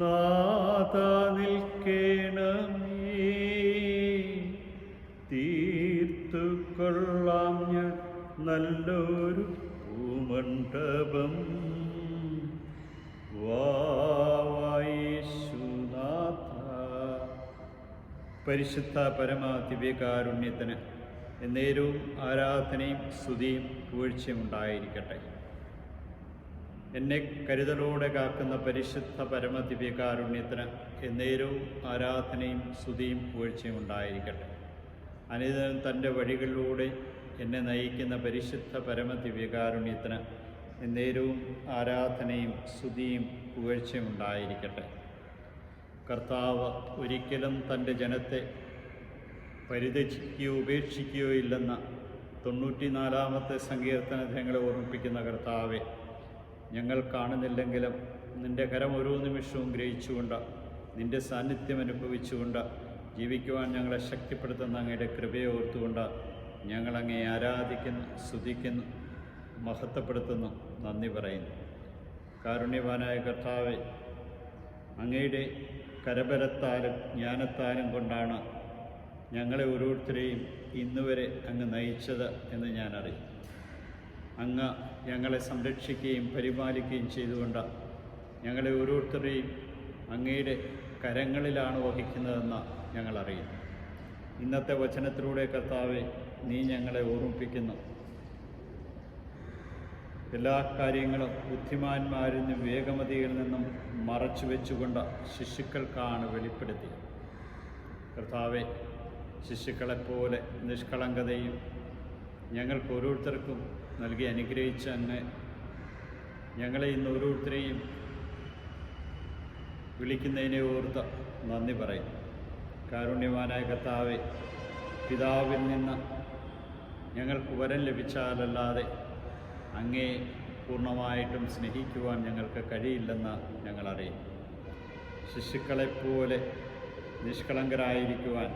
നാഥ നിൽക്കണമേ. തീർത്തു കൊള്ളാം ഞാൻ നല്ലൊരു പൂമണ്ഡപം വായേശുനാഥ പരിശുദ്ധ പരമ ദിവ്യകാരുണ്യത്തിന് എന്നേരവും ആരാധനയും സ്തുതിയും പുകഴ്ചയും ഉണ്ടായിരിക്കട്ടെ. എന്നെ കരുതലോടെ കാക്കുന്ന പരിശുദ്ധ പരമദിവ്യകാരുണ്യത്തിന് എന്നേരവും ആരാധനയും സ്തുതിയും പുകഴ്ചയും ഉണ്ടായിരിക്കട്ടെ. അനിതനും തന്റെ വഴികളിലൂടെ എന്നെ നയിക്കുന്ന പരിശുദ്ധ പരമദിവ്യകാരുണ്യത്തിന് എന്നേരവും ആരാധനയും സ്തുതിയും പുകഴ്ചയും ഉണ്ടായിരിക്കട്ടെ. കർത്താവ് ഒരിക്കലും തന്റെ ജനത്തെ പരിതക്ഷിക്കുകയോ ഉപേക്ഷിക്കുകയോ ഇല്ലെന്ന തൊണ്ണൂറ്റിനാലാമത്തെ സങ്കീർത്തനങ്ങളെ ഓർമ്മിപ്പിക്കുന്ന കർത്താവെ ഞങ്ങൾ കാണുന്നില്ലെങ്കിലും നിന്റെ കരം ഓരോ നിമിഷവും ഗ്രഹിച്ചുകൊണ്ട് നിന്റെ സാന്നിധ്യം അനുഭവിച്ചുകൊണ്ട് ജീവിക്കുവാൻ ഞങ്ങളെ ശക്തിപ്പെടുത്തുന്ന അങ്ങയുടെ കൃപയെ ഓർത്തുകൊണ്ട് ഞങ്ങളങ്ങേ ആരാധിക്കുന്നു സ്തുതിക്കുന്നു മഹത്വപ്പെടുത്തുന്നു നന്ദി പറയുന്നു. കാരുണ്യവാനായ കർത്താവെ അങ്ങയുടെ കരബലത്താലും ജ്ഞാനത്താലും കൊണ്ടാണ് ഞങ്ങളെ ഓരോരുത്തരെയും ഇന്നുവരെ അങ്ങ് നയിച്ചത് എന്ന് ഞാൻ അറിയും അങ്ങ് ഞങ്ങളെ സംരക്ഷിക്കുകയും പരിപാലിക്കുകയും ചെയ്തുകൊണ്ട് ഞങ്ങളെ ഓരോരുത്തരെയും അങ്ങയുടെ കരങ്ങളിലാണ് വഹിക്കുന്നതെന്ന് ഞങ്ങൾ അറിയുന്നു ഇന്നത്തെ വചനത്തിലൂടെ കർത്താവെ നീ ഞങ്ങളെ ഓർമ്മിപ്പിക്കുന്നു. എല്ലാ കാര്യങ്ങളും ബുദ്ധിമാന്മാരിൽ നിന്നും വേഗമതിയിൽ നിന്നും മറച്ചു വെച്ചുകൊണ്ട് ശിശുക്കൾക്കാണ് വെളിപ്പെടുത്തി കർത്താവെ ശിശുക്കളെപ്പോലെ നിഷ്കളങ്കതയും ഞങ്ങൾക്ക് ഓരോരുത്തർക്കും നൽകി അനുഗ്രഹിച്ച അങ്ങ് ഞങ്ങളെ ഇന്ന് ഓരോരുത്തരെയും വിളിക്കുന്നതിനെ ഓർത്ത് നന്ദി പറയും. കാരുണ്യവാനായ കർത്താവെ പിതാവിൽ നിന്ന് ഞങ്ങൾക്ക് വരം ലഭിച്ചാലല്ലാതെ അങ്ങേ പൂർണമായിട്ടും സ്നേഹിക്കുവാൻ ഞങ്ങൾക്ക് കഴിയില്ലെന്ന് ഞങ്ങളറിയും ശിശുക്കളെപ്പോലെ നിഷ്കളങ്കരായിരിക്കുവാൻ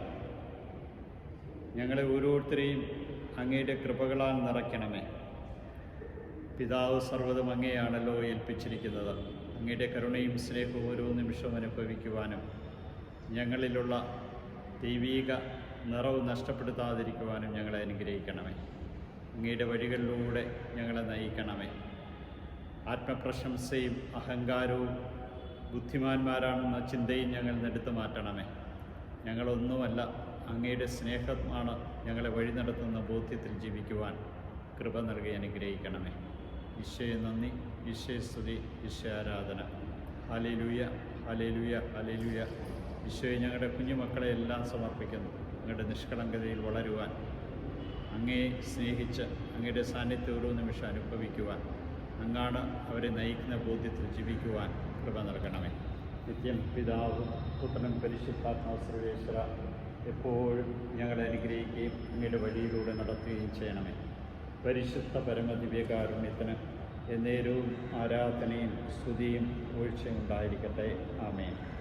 ഞങ്ങളെ ഓരോരുത്തരെയും അങ്ങയുടെ കൃപകളാൽ നിറയ്ക്കണമേ. പിതാവ് സർവതും അങ്ങേയാണല്ലോ ഏൽപ്പിച്ചിരിക്കുന്നത്. അങ്ങയുടെ കരുണയും സ്നേഹവും ഓരോ നിമിഷവും അനുഭവിക്കുവാനും ഞങ്ങളിലുള്ള ദൈവീക നിറവ് നഷ്ടപ്പെടുത്താതിരിക്കുവാനും ഞങ്ങളെ അനുഗ്രഹിക്കണമേ. അങ്ങയുടെ വഴികളിലൂടെ ഞങ്ങളെ നയിക്കണമേ. ആത്മപ്രശംസയും അഹങ്കാരവും ബുദ്ധിമാന്മാരാണെന്ന ചിന്തയും ഞങ്ങൾ നെടുത്തു മാറ്റണമേ. ഞങ്ങളൊന്നുമല്ല അങ്ങയുടെ സ്നേഹമാണ് ഞങ്ങളെ വഴി നടത്തുന്ന ബോധ്യത്തിൽ ജീവിക്കുവാൻ കൃപ നൽകി അനുഗ്രഹിക്കണമേ. ഈശോയെ നന്ദി ഈശോയെ സ്തുതി ഈശോ ആരാധന. ഹലേലുയ ഹലേലുയ ഹലേലുയ ഈശോയെ ഞങ്ങളുടെ കുഞ്ഞുമക്കളെ എല്ലാം സമർപ്പിക്കുന്നു. ഞങ്ങളുടെ നിഷ്കളങ്കതയിൽ വളരുവാൻ അങ്ങയെ സ്നേഹിച്ച് അങ്ങയുടെ സാന്നിധ്യം ഓരോ നിമിഷം അനുഭവിക്കുവാൻ അങ്ങാണ് അവരെ നയിക്കുന്ന ബോധ്യത്തിൽ ജീവിക്കുവാൻ കൃപ നൽകണമേ. നിത്യം പിതാവും പുത്രനും പരിശുദ്ധാത്മാശ്രവേശ്വര എപ്പോഴും ഞങ്ങളെ അനുഗ്രഹിക്കുകയും അങ്ങയുടെ വഴിയിലൂടെ നടത്തുകയും ചെയ്യണമേ. പരിശുദ്ധ പരമദിവ്യകാരുണ്യത്തിന് എന്നേരവും ആരാധനയും സ്തുതിയും വീഴ്ചയും ഉണ്ടായിരിക്കട്ടെ. ആമേൻ.